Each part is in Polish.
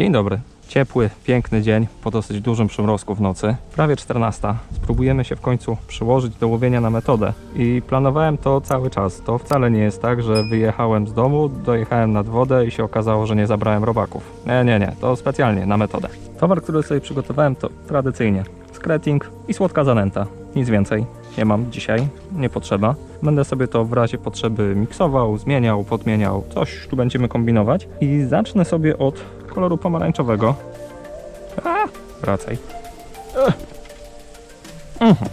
Dzień dobry. Ciepły, piękny dzień po dosyć dużym przymrozku w nocy. Prawie 14. Spróbujemy się w końcu przyłożyć do łowienia na metodę. I planowałem to cały czas. To wcale nie jest tak, że wyjechałem z domu, dojechałem nad wodę i się okazało, że nie zabrałem robaków. Nie, nie, nie. To specjalnie na metodę. Towar, który sobie przygotowałem to tradycyjnie skreting i słodka zanęta. Nic więcej. Nie mam dzisiaj, nie potrzeba. Będę sobie to w razie potrzeby miksował, zmieniał, podmieniał. Coś tu będziemy kombinować. I zacznę sobie od koloru pomarańczowego. A, wracaj. Mhm.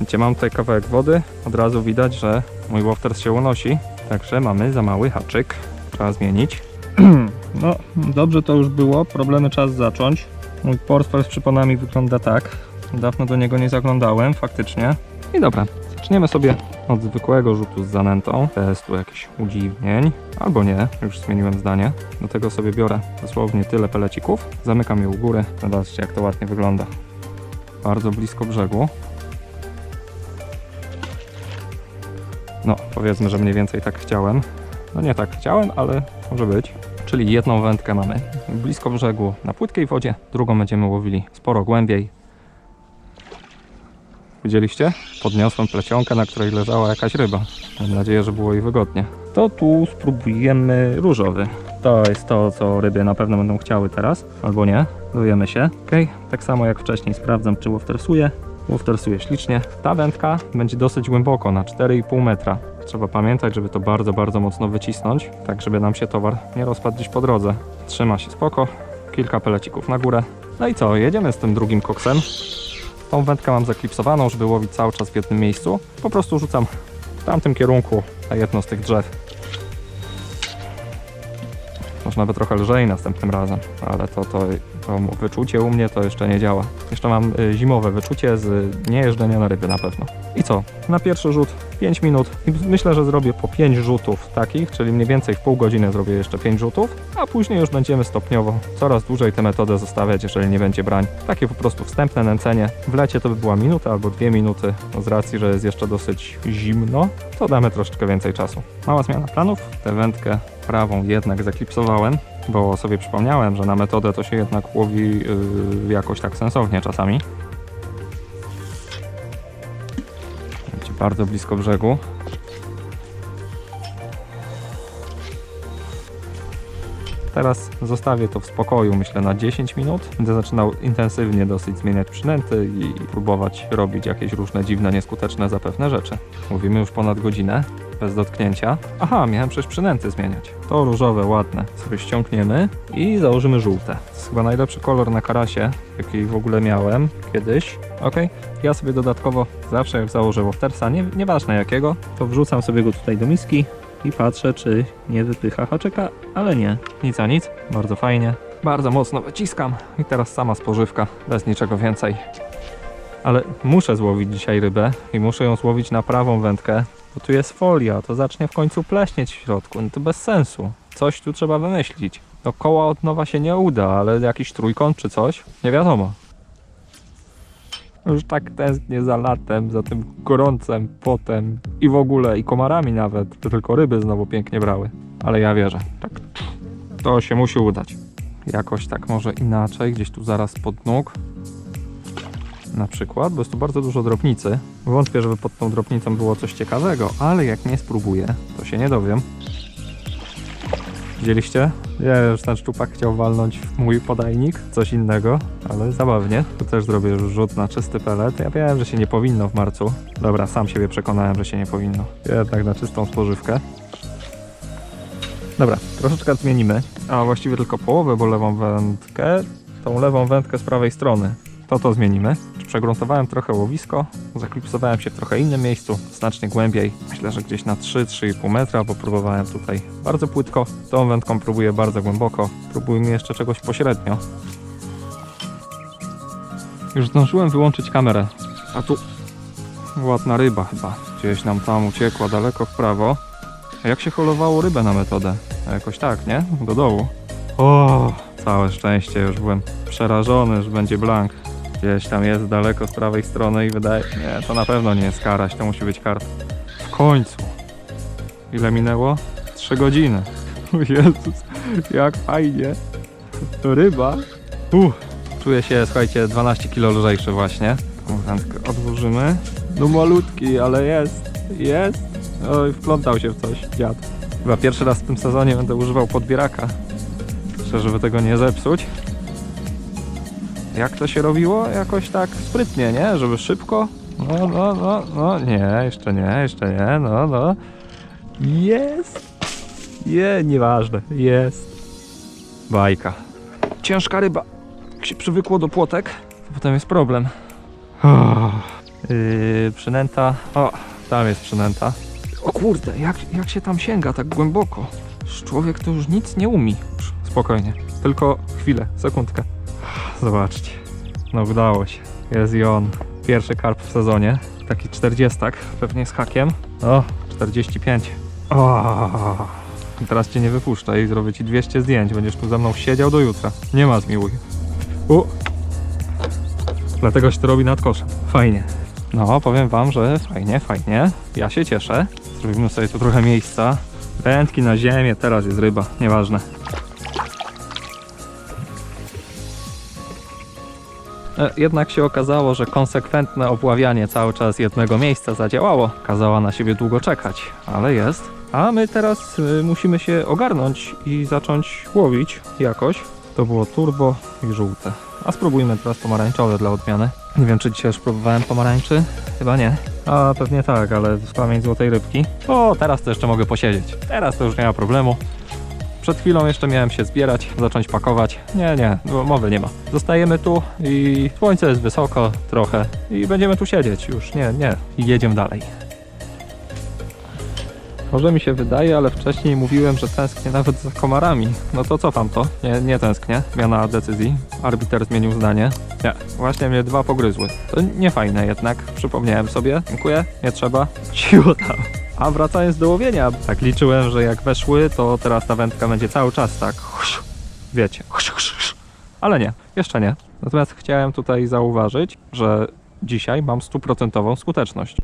Gdzie mam tutaj kawałek wody, od razu widać, że mój Wofters się unosi. Także mamy za mały haczyk. Trzeba zmienić. no, dobrze to już było. Problemy czas zacząć. Mój portfel z przyponami wygląda tak. Dawno do niego nie zaglądałem, faktycznie. I dobra, zaczniemy sobie od zwykłego rzutu z zanętą. Bez tu jakichś udziwnień. Albo nie, już zmieniłem zdanie. Do tego sobie biorę dosłownie tyle pelecików. Zamykam je u góry. Zobaczcie, jak to ładnie wygląda. Bardzo blisko brzegu. No, powiedzmy, że mniej więcej tak chciałem. No nie tak chciałem, ale może być. Czyli jedną wędkę mamy blisko brzegu na płytkiej wodzie, drugą będziemy łowili sporo głębiej. Widzieliście? Podniosłem plecionkę, na której leżała jakaś ryba. Mam nadzieję, że było jej wygodnie. To tu spróbujemy różowy. To jest to, co ryby na pewno będą chciały teraz, albo nie. Dowiemy się. Ok, tak samo jak wcześniej sprawdzam, czy łowtersuje. Łowtersuje ślicznie. Ta wędka będzie dosyć głęboko, na 4,5 metra. Trzeba pamiętać, żeby to bardzo, bardzo mocno wycisnąć, tak żeby nam się towar nie rozpadł gdzieś po drodze. Trzyma się spoko, kilka pelecików na górę. No i co, jedziemy z tym drugim koksem. Tą wędkę mam zaklipsowaną, żeby łowić cały czas w jednym miejscu. Po prostu rzucam w tamtym kierunku na jedno z tych drzew. Może nawet trochę lżej następnym razem, ale to, to, to wyczucie u mnie to jeszcze nie działa. Jeszcze mam y, zimowe wyczucie z niejeżdżenia na ryby na pewno. I co? Na pierwszy rzut 5 minut i myślę, że zrobię po 5 rzutów takich, czyli mniej więcej w pół godziny zrobię jeszcze 5 rzutów, a później już będziemy stopniowo coraz dłużej tę metodę zostawiać, jeżeli nie będzie brań. Takie po prostu wstępne nęcenie. W lecie to by była minuta albo dwie minuty, no z racji, że jest jeszcze dosyć zimno, to damy troszeczkę więcej czasu. Mała zmiana planów, tę wędkę prawą jednak zaklipsowałem, bo sobie przypomniałem, że na metodę to się jednak łowi yy, jakoś tak sensownie czasami. Będzie bardzo blisko brzegu. Teraz zostawię to w spokoju, myślę, na 10 minut. Będę zaczynał intensywnie dosyć zmieniać przynęty i próbować robić jakieś różne dziwne, nieskuteczne zapewne rzeczy. Mówimy już ponad godzinę, bez dotknięcia. Aha, miałem przecież przynęty zmieniać. To różowe, ładne. Sobie ściągniemy i założymy żółte. To jest chyba najlepszy kolor na karasie, jaki w ogóle miałem kiedyś. Ok, ja sobie dodatkowo zawsze jak założę Woftersa, nie, nieważne jakiego, to wrzucam sobie go tutaj do miski i patrzę, czy nie wypycha haczyka, ale nie. Nic a nic, bardzo fajnie. Bardzo mocno wyciskam i teraz sama spożywka, bez niczego więcej. Ale muszę złowić dzisiaj rybę i muszę ją złowić na prawą wędkę, bo tu jest folia, to zacznie w końcu pleśnieć w środku, no to bez sensu. Coś tu trzeba wymyślić. Do koła od nowa się nie uda, ale jakiś trójkąt czy coś, nie wiadomo. Już tak tęsknię za latem, za tym gorącem, potem i w ogóle, i komarami nawet, tylko ryby znowu pięknie brały. Ale ja wierzę, tak, to się musi udać. Jakoś tak może inaczej, gdzieś tu zaraz pod nóg. Na przykład, bo jest tu bardzo dużo drobnicy. Wątpię, żeby pod tą drobnicą było coś ciekawego, ale jak nie spróbuję, to się nie dowiem. Widzieliście? Nie, już ten szczupak chciał walnąć w mój podajnik, coś innego, ale zabawnie. Tu też zrobię rzut na czysty pelet. Ja wiem, że się nie powinno w marcu. Dobra, sam siebie przekonałem, że się nie powinno. Jednak na czystą spożywkę. Dobra, troszeczkę zmienimy, a właściwie tylko połowę, bo lewą wędkę, tą lewą wędkę z prawej strony. To to zmienimy. Przegruntowałem trochę łowisko, zaklipsowałem się w trochę innym miejscu, znacznie głębiej. Myślę, że gdzieś na 3-3,5 metra, bo próbowałem tutaj bardzo płytko. Tą wędką próbuję bardzo głęboko. Próbujmy jeszcze czegoś pośrednio. Już zdążyłem wyłączyć kamerę, a tu ładna ryba chyba. Gdzieś nam tam uciekła daleko w prawo. A jak się holowało rybę na metodę? A Jakoś tak, nie? Do dołu. O, całe szczęście, już byłem przerażony, że będzie blank. Gdzieś tam jest daleko z prawej strony i wydaje... Nie, to na pewno nie jest karaś, to musi być karp. W końcu. Ile minęło? Trzy godziny. Jezus, jak fajnie. ryba. Uh, czuję się, słuchajcie, 12 kg lżejszy właśnie. Wędkę odłożymy. No malutki, ale jest, jest. Oj, wplątał się w coś, dziad. Chyba pierwszy raz w tym sezonie będę używał podbieraka. Myślę, żeby tego nie zepsuć. Jak to się robiło? Jakoś tak sprytnie, nie? Żeby szybko. No, no, no, no, nie, jeszcze nie, jeszcze nie, no, no. Jest! Je, nieważne, jest. Bajka. Ciężka ryba. Jak się przywykło do płotek, to potem jest problem. Yy, przynęta. O, tam jest przynęta. O kurde, jak, jak się tam sięga tak głęboko? Człowiek to już nic nie umie. Już, Spokojnie. Tylko chwilę, sekundkę. Zobaczcie. No udało się. Jest i on. Pierwszy karp w sezonie. Taki 40, pewnie z hakiem. O, 45. O, i teraz cię nie wypuszczę i zrobię ci 200 zdjęć. Będziesz tu ze mną siedział do jutra. Nie ma zmiłuj. U. Dlatego się to robi nad koszem. Fajnie. No, powiem wam, że fajnie, fajnie. Ja się cieszę. Zrobimy sobie tu trochę miejsca. Wędki na ziemię, teraz jest ryba. Nieważne. Jednak się okazało, że konsekwentne obławianie cały czas jednego miejsca zadziałało. Kazała na siebie długo czekać, ale jest. A my teraz y, musimy się ogarnąć i zacząć łowić jakoś. To było turbo i żółte. A spróbujmy teraz pomarańczowe dla odmiany. Nie wiem, czy dzisiaj już próbowałem pomarańczy. Chyba nie. A pewnie tak, ale w pamięć złotej rybki. O, teraz to jeszcze mogę posiedzieć. Teraz to już nie ma problemu. Przed chwilą jeszcze miałem się zbierać, zacząć pakować. Nie, nie, bo mowy nie ma. Zostajemy tu i słońce jest wysoko trochę i będziemy tu siedzieć już. Nie, nie. I jedziemy dalej. Może mi się wydaje, ale wcześniej mówiłem, że tęsknię nawet za komarami. No to cofam to. Nie, nie tęsknię. Zmiana decyzji. Arbiter zmienił zdanie. Nie, właśnie mnie dwa pogryzły. To nie fajne jednak. Przypomniałem sobie. Dziękuję. Nie trzeba. Cicho tam. A wracając do łowienia, tak liczyłem, że jak weszły, to teraz ta wędka będzie cały czas tak. Wiecie. Ale nie, jeszcze nie. Natomiast chciałem tutaj zauważyć, że dzisiaj mam stuprocentową skuteczność.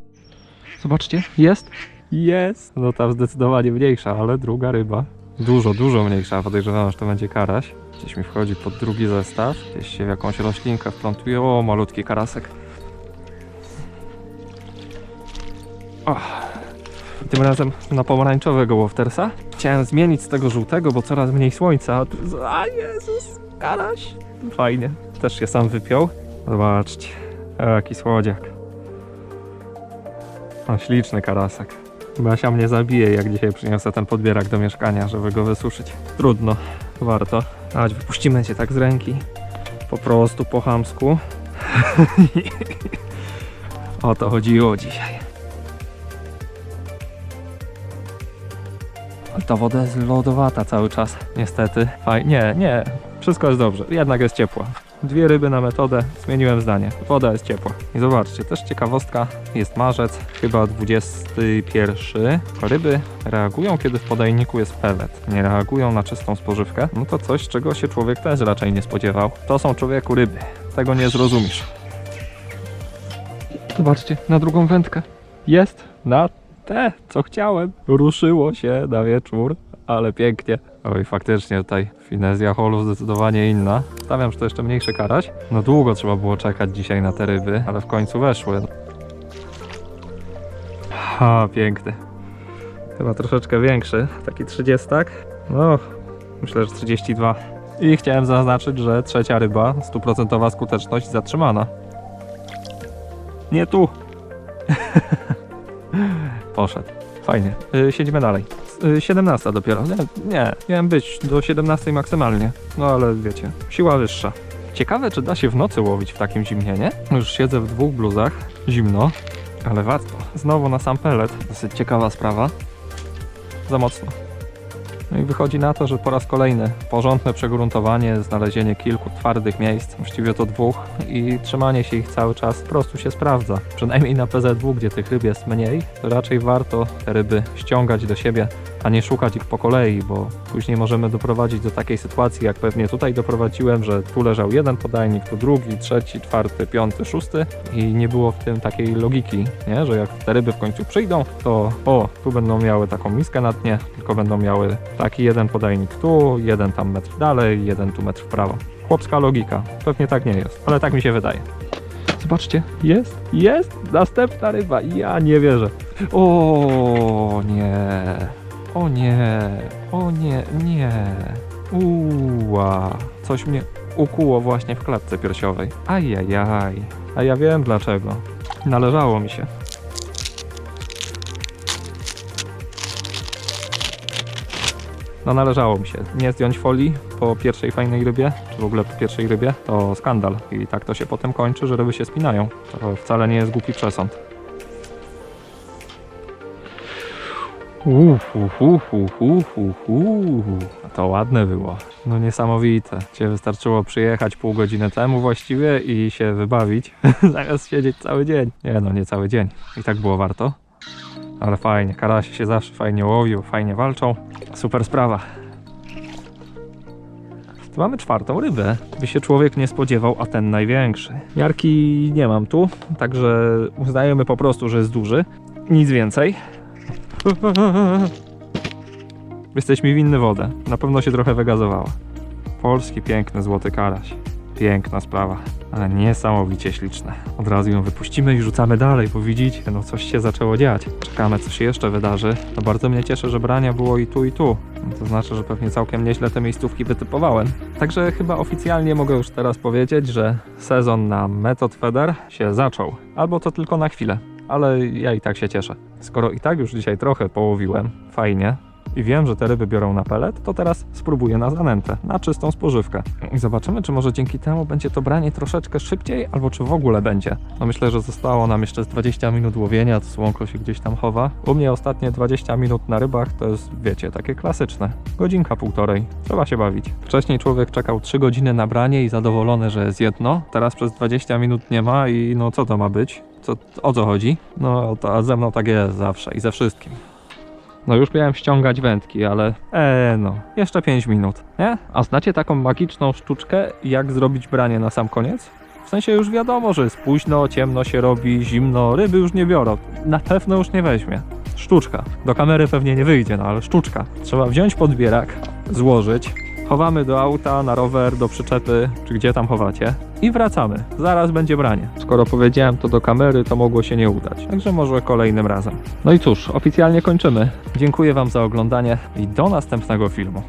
Zobaczcie, jest. Jest. No tam zdecydowanie mniejsza, ale druga ryba. Dużo, dużo mniejsza. Podejrzewam, że to będzie karaś. Gdzieś mi wchodzi pod drugi zestaw. Gdzieś się w jakąś roślinkę wplątuje. O, malutki karasek. O. Tym razem na pomarańczowego Woftersa. Chciałem zmienić z tego żółtego, bo coraz mniej słońca. A Jezus, karaś. Fajnie. Też się sam wypiął. Zobaczcie. Jaki słodziak. O, śliczny karasek. Basia mnie zabije, jak dzisiaj przyniosę ten podbierak do mieszkania, żeby go wysuszyć. Trudno, warto. Chodź, wypuścimy cię tak z ręki. Po prostu po chamsku. o to chodziło dzisiaj. Ta woda jest lodowata cały czas, niestety. Faj, nie, nie, wszystko jest dobrze, jednak jest ciepła. Dwie ryby na metodę, zmieniłem zdanie. Woda jest ciepła. I zobaczcie, też ciekawostka, jest marzec, chyba 21. Ryby reagują, kiedy w podajniku jest pelet. Nie reagują na czystą spożywkę. No to coś, czego się człowiek też raczej nie spodziewał. To są człowieku ryby. Tego nie zrozumiesz. Zobaczcie, na drugą wędkę. Jest na te, co chciałem. Ruszyło się na wieczór, ale pięknie. Oj, faktycznie tutaj finezja holu zdecydowanie inna. Stawiam, że to jeszcze mniejszy karaś. No długo trzeba było czekać dzisiaj na te ryby, ale w końcu weszły. Ha, piękny. Chyba troszeczkę większy, taki 30. No, myślę, że 32. I chciałem zaznaczyć, że trzecia ryba, stuprocentowa skuteczność zatrzymana. Nie tu. Poszedł. Fajnie. Yy, siedzimy dalej. Yy, 17 dopiero. Nie, nie, miałem być do 17 maksymalnie. No ale wiecie, siła wyższa. Ciekawe, czy da się w nocy łowić w takim zimnie, nie? Już siedzę w dwóch bluzach. Zimno, ale warto. Znowu na sam pelet. Dosyć ciekawa sprawa. Za mocno. No i wychodzi na to, że po raz kolejny porządne przegruntowanie, znalezienie kilku twardych miejsc, właściwie to dwóch i trzymanie się ich cały czas po prostu się sprawdza. Przynajmniej na PZW, gdzie tych ryb jest mniej, to raczej warto te ryby ściągać do siebie, a nie szukać ich po kolei, bo później możemy doprowadzić do takiej sytuacji, jak pewnie tutaj doprowadziłem, że tu leżał jeden podajnik, tu drugi, trzeci, czwarty, piąty, szósty i nie było w tym takiej logiki, nie? że jak te ryby w końcu przyjdą, to o, tu będą miały taką miskę na dnie, tylko będą miały taki jeden podajnik tu, jeden tam metr dalej, jeden tu metr w prawo. Chłopska logika. Pewnie tak nie jest, ale tak mi się wydaje. Zobaczcie, jest, jest, następna ryba. Ja nie wierzę. O nie, o nie, o nie, nie. Uła, coś mnie ukuło właśnie w klatce piersiowej. Ajajaj, a ja wiem dlaczego. Należało mi się. No należało mi się nie zdjąć folii po pierwszej fajnej rybie, czy w ogóle po pierwszej rybie, to skandal. I tak to się potem kończy, że ryby się spinają. To wcale nie jest głupi przesąd. Uf, uf, uf, uf, uf, uf, uf. To ładne było. No niesamowite. Cię wystarczyło przyjechać pół godziny temu właściwie i się wybawić, zamiast siedzieć cały dzień. Nie no, nie cały dzień. I tak było warto. Ale fajnie, karasie się zawsze fajnie łowił, fajnie walczą. Super sprawa. Tu mamy czwartą rybę, by się człowiek nie spodziewał, a ten największy. Miarki nie mam tu, także uznajemy po prostu, że jest duży. Nic więcej. Jesteśmy winny wodę. Na pewno się trochę wygazowała. Polski piękny złoty karaś. Piękna sprawa, ale niesamowicie śliczne. Od razu ją wypuścimy i rzucamy dalej, bo widzicie, no coś się zaczęło dziać. Czekamy, co się jeszcze wydarzy. No bardzo mnie cieszy, że brania było i tu, i tu. No To znaczy, że pewnie całkiem nieźle te miejscówki wytypowałem. Także chyba oficjalnie mogę już teraz powiedzieć, że sezon na Method Feder się zaczął. Albo to tylko na chwilę. Ale ja i tak się cieszę. Skoro i tak już dzisiaj trochę połowiłem, fajnie, i wiem, że te ryby biorą na pelet, to teraz spróbuję na zanętę, na czystą spożywkę. I zobaczymy, czy może dzięki temu będzie to branie troszeczkę szybciej, albo czy w ogóle będzie. No myślę, że zostało nam jeszcze z 20 minut łowienia, to słonko się gdzieś tam chowa. U mnie ostatnie 20 minut na rybach to jest, wiecie, takie klasyczne. Godzinka, półtorej. Trzeba się bawić. Wcześniej człowiek czekał 3 godziny na branie i zadowolony, że jest jedno. Teraz przez 20 minut nie ma i no co to ma być? Co, o co chodzi? No to ze mną tak jest zawsze i ze wszystkim. No już miałem ściągać wędki, ale eee no, jeszcze 5 minut, nie? A znacie taką magiczną sztuczkę, jak zrobić branie na sam koniec? W sensie już wiadomo, że jest późno, ciemno się robi, zimno, ryby już nie biorą. Na pewno już nie weźmie. Sztuczka. Do kamery pewnie nie wyjdzie, no ale sztuczka. Trzeba wziąć podbierak, złożyć, chowamy do auta, na rower, do przyczepy, czy gdzie tam chowacie i wracamy. Zaraz będzie branie. Skoro powiedziałem to do kamery, to mogło się nie udać. Także może kolejnym razem. No i cóż, oficjalnie kończymy. Dziękuję Wam za oglądanie i do następnego filmu.